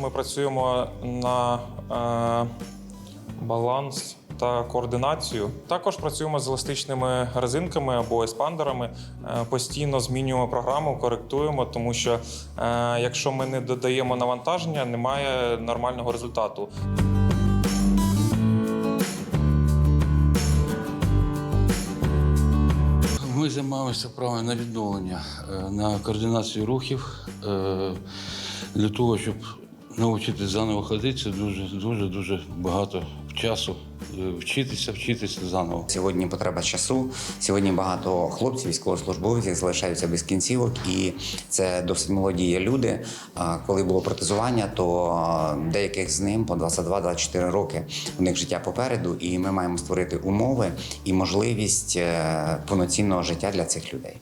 ми працюємо на е, баланс та координацію. Також працюємо з еластичними резинками або еспандерами. Е, постійно змінюємо програму, коректуємо, тому що е, якщо ми не додаємо навантаження, немає нормального результату. Ми займаємося правами на відновлення, е, на координацію рухів. Е, Для того, щоб навчитися заново ходити, це дуже дуже дуже багато часу. Е, Вчитися, вчитися заново. Сьогодні потреба часу. Сьогодні багато хлопців, військовослужбовців залишаються без кінцівок, і це досить молоді люди. Коли було протезування, то деяких з ним по 22-24 роки. У них життя попереду, і ми маємо створити умови і можливість е, повноцінного життя для цих людей.